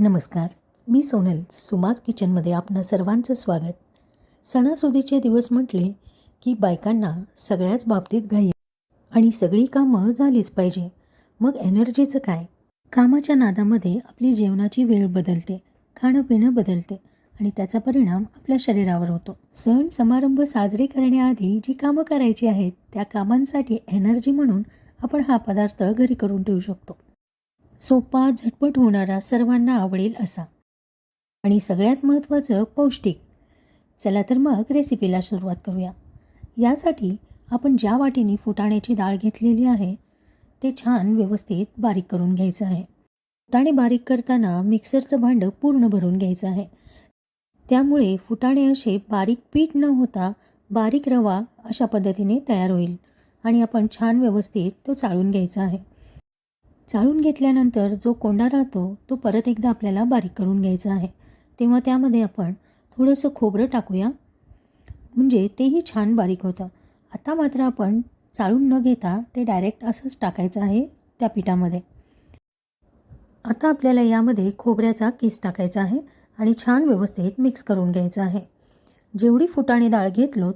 नमस्कार मी सोनल सुमाज किचनमध्ये आपणा सर्वांचं स्वागत. सणासुदीचे दिवस म्हटले की बायकांना सगळ्याच बाबतीत घाई आणि सगळी कामं झालीच पाहिजे. मग एनर्जीचं काय? कामाच्या नादामध्ये आपली जेवणाची वेळ बदलते खाणं पिणं बदलते आणि त्याचा परिणाम आपल्या शरीरावर होतो. सण समारंभ साजरे करण्याआधी जी कामं करायची आहेत त्या कामांसाठी एनर्जी म्हणून आपण हा पदार्थ घरी करून ठेवू शकतो. सोपा झटपट होणारा सर्वांना आवडेल असा. आणि सगळ्यात महत्त्वाचं पौष्टिक. चला तर मग रेसिपीला सुरुवात करूया. यासाठी आपण ज्या वाटीने फुटाण्याची डाळ घेतलेली आहे ते छान व्यवस्थित बारीक करून घ्यायचं आहे. फुटाणे बारीक करताना मिक्सरचं भांडं पूर्ण भरून घ्यायचं आहे. त्यामुळे फुटाणे असे बारीक पीठ न होता बारीक रवा अशा पद्धतीने तयार होईल आणि आपण छान व्यवस्थित तो चाळून घ्यायचा आहे. चाळून घेतल्यानंतर जो कोंडा राहतो तो परत एकदा आपल्याला बारीक करून घ्यायचा आहे. तेव्हा त्यामध्ये आपण थोडंसं खोबरं टाकूया. म्हणजे तेही छान बारीक होतं. आता मात्र आपण चाळून न घेता ते डायरेक्ट असंच टाकायचं आहे त्या पिठामध्ये. आता आपल्याला यामध्ये खोबऱ्याचा किस टाकायचा आहे आणि छान व्यवस्थित मिक्स करून घ्यायचं आहे. जेवढी फुटाणे डाळ घेतलो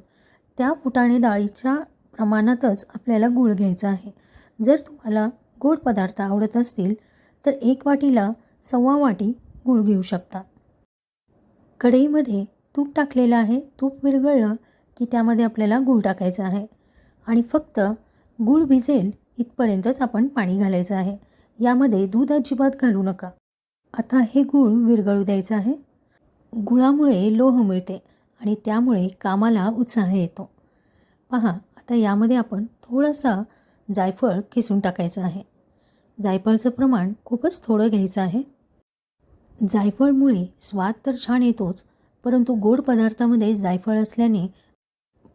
त्या फुटाणे डाळीच्या प्रमाणातच आपल्याला गूळ घ्यायचा आहे. जर तुम्हाला गोड पदार्थ आवडत असतील तर एक वाटीला सव्वा वाटी गूळ घेऊ शकता. कढईमध्ये तूप टाकलेलं आहे. तूप विरघळलं की त्यामध्ये आपल्याला गूळ टाकायचं आहे. आणि फक्त गूळ भिजेल इथपर्यंतच आपण पाणी घालायचं आहे. यामध्ये दूध अजिबात घालू नका. आता हे गूळ विरघळू द्यायचं आहे. गुळामुळे लोह मिळते आणि त्यामुळे कामाला उत्साह येतो. पहा आता यामध्ये आपण थोडासा जायफळ किसून टाकायचं आहे. जायफळचं प्रमाण खूपच थोडं घ्यायचं आहे. जायफळमुळे स्वाद तर छान येतोच परंतु गोड पदार्थामध्ये जायफळ असल्याने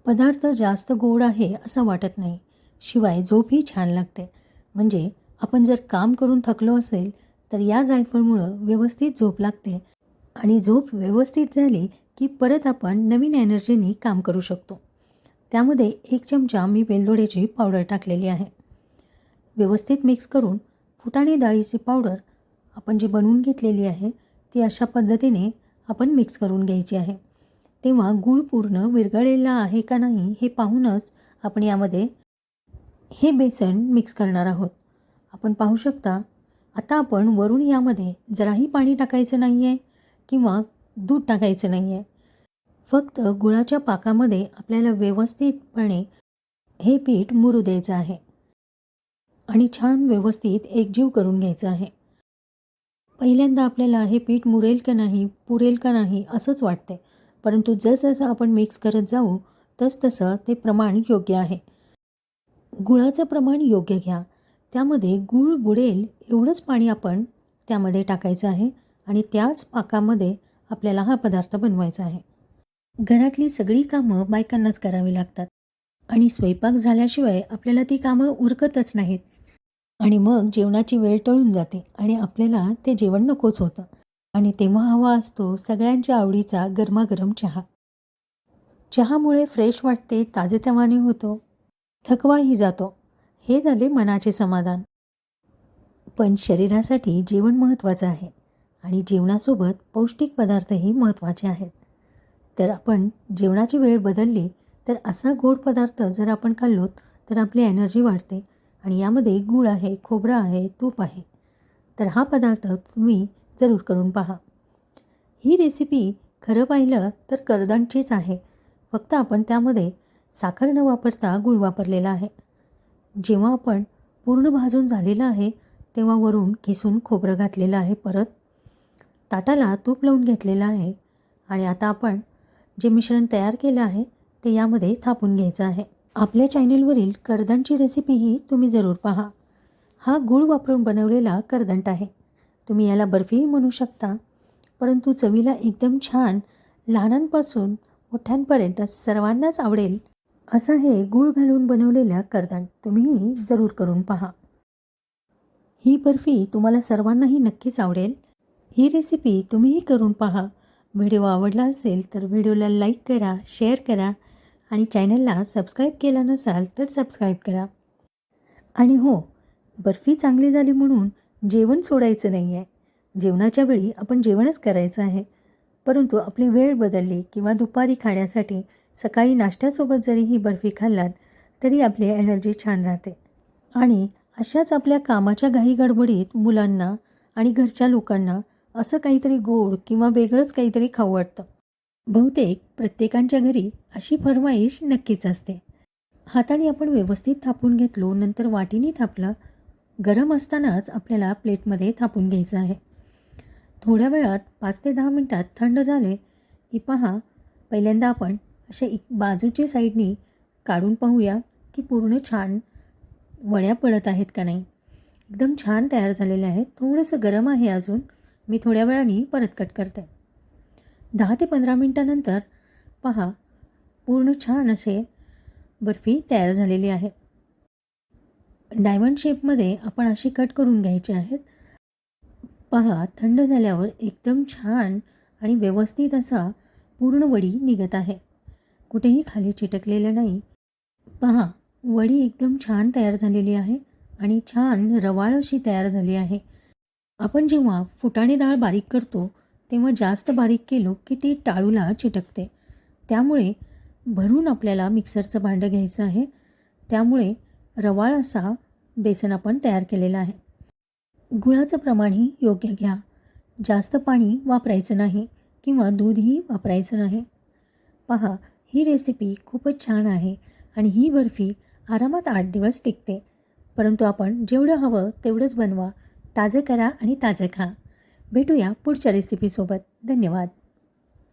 पदार्थ जास्त गोड आहे असं वाटत नाही. शिवाय झोपही छान लागते. म्हणजे आपण जर काम करून थकलो असेल तर या जायफळमुळं व्यवस्थित झोप लागते आणि झोप व्यवस्थित झाली की परत आपण नवीन एनर्जीनी काम करू शकतो. त्यामध्ये एक चमचा मी वेलदोड्याची पावडर टाकलेली आहे. व्यवस्थित मिक्स करून फुटाणे डाळीची पावडर आपण जी बनवून घेतलेली आहे ती अशा पद्धतीने आपण मिक्स करून घ्यायची आहे. तेव्हा गूळ पूर्ण विरघळलेला आहे का नाही हे पाहूनच आपण यामध्ये हे बेसन मिक्स करणार आहोत. आपण पाहू शकता आता आपण वरून यामध्ये जराही पाणी टाकायचं नाही आहे किंवा दूध टाकायचं नाही आहे फक्त गुळाच्या पाकामध्ये आपल्याला व्यवस्थितपणे हे पीठ मुरू द्यायचं आहे. आणि छान व्यवस्थित एकजीव करून घ्यायचं आहे. पहिल्यांदा आपल्याला हे पीठ मुरेल का नाही पुरेल का नाही असंच वाटते परंतु जसजसं आपण मिक्स करत जाऊ तसतसं ते प्रमाण योग्य आहे. गुळाचं प्रमाण योग्य घ्या. त्यामध्ये गूळ बुडेल एवढंच पाणी आपण त्यामध्ये टाकायचं आहे आणि त्याच पाकामध्ये आपल्याला हा पदार्थ बनवायचा आहे. घरातली सगळी कामं बायकांनाच करावी लागतात. आणि स्वयंपाक झाल्याशिवाय आपल्याला ती कामं उरकतच नाहीत. आणि मग जेवणाची वेळ टळून जाते आणि आपल्याला ते जेवण नकोच होतं. आणि तेव्हा हवा असतो सगळ्यांच्या आवडीचा गरमागरम चहा. चहामुळे फ्रेश वाटते ताजेतवाने होतो. थकवाही जातो. हे झाले मनाचे समाधान. पण शरीरासाठी जेवण महत्त्वाचं आहे आणि जेवणासोबत पौष्टिक पदार्थही महत्त्वाचे आहेत. तर आपण जेवणाची वेळ बदलली तर असा गोड पदार्थ जर आपण खाल्लोत तर आपली एनर्जी वाढते आणि यामध्ये गूळ आहे खोबरं आहे तूप आहे. तर हा पदार्थ तुम्ही जरूर करून पहा. ही रेसिपी खरं पाहिलं तर करदांचीच आहे. फक्त आपण त्यामध्ये साखर न वापरता गूळ वापरलेला आहे. जेव्हा आपण पूर्ण भाजून झालेलं आहे तेव्हा वरून किसून खोबरं घातलेलं आहे परत. ताटाला तूप लावून घेतलेलं आहे आणि आता आपण जे मिश्रण तयार केलं आहे ते यामध्ये थापून घ्यायचं आहे. आपल्या चॅनेलवरील करदणची रेसिपीही तुम्ही जरूर पहा. हा गूळ वापरून बनवलेला करदंट आहे. तुम्ही याला बर्फीही म्हणू शकता परंतु चवीला एकदम छान लहानांपासून मोठ्यांपर्यंत सर्वांनाच आवडेल असं हे गूळ घालून बनवलेलं करदंट तुम्हीही जरूर करून पहा. ही बर्फी तुम्हाला सर्वांनाही नक्कीच आवडेल. ही रेसिपी तुम्हीही करून पहा. व्हिडिओ आवडला असेल तर व्हिडिओला लाईक करा शेअर करा आणि चॅनलला सबस्क्राईब केला नसाल तर सबस्क्राईब करा. आणि हो बर्फी चांगली झाली म्हणून जेवण सोडायचं नाही आहे जेवणाच्या वेळी आपण जेवणच करायचं आहे. परंतु आपली वेळ बदलली किंवा दुपारी खाण्यासाठी सकाळी नाश्त्यासोबत जरी ही बर्फी खाल्लात तरी आपली एनर्जी छान राहते. आणि अशाच आपल्या कामाच्या घाई गडबडीत मुलांना आणि घरच्या लोकांना असं काहीतरी गोड किंवा वेगळंच काहीतरी खाऊ वाटतं. बहुतेक प्रत्येकांच्या घरी अशी फरमाईश नक्कीच असते. हाताने आपण व्यवस्थित थापून घेतलो नंतर वाटीने थापलं गरम असतानाच आपल्याला प्लेटमध्ये थापून घ्यायचं आहे. थोड्या वेळात पाच ते दहा मिनटात थंड झाले की पहा पहिल्यांदा आपण अशा एक बाजूच्या साईडनी काढून पाहूया की पूर्ण छान वड्या पडत आहेत का नाही. एकदम छान तयार झालेले आहेत थोडंसं गरम आहे अजून मी थोड्या वेळाने परत कट करते. दहा ते पंधरा मिनटानंतर पहा पूर्ण छान असे बर्फी तयार झालेली आहे. डायमंड शेपमध्ये आपण अशी कट करून घ्यायची आहेत. पहा थंड झाल्यावर एकदम छान आणि व्यवस्थित असा पूर्ण वडी निघत आहे. कुठेही खाली चिटकलेलं नाही. पहा वडी एकदम छान तयार झालेली आहे आणि छान रवाळ अशी तयार झाली आहे. आपण जेव्हा फुटाणे डाळ बारीक करतो तेव्हा जास्त बारीक केलो की ती टाळूला चिटकते. त्यामुळे भरून आपल्याला मिक्सरचं भांडं घ्यायचं आहे. त्यामुळे रवाळ असा बेसन आपण तयार केलेला आहे. गुळाचं प्रमाणही योग्य घ्या. जास्त पाणी वापरायचं नाही किंवा दूधही वापरायचं नाही. पहा ही रेसिपी खूपच छान आहे आणि ही बर्फी आरामात आठ दिवस टिकते. परंतु आपण जेवढं हवं तेवढंच बनवा. ताजं करा आणि ताजं खा. भेटूया पुढच्या रेसिपीसोबत धन्यवाद.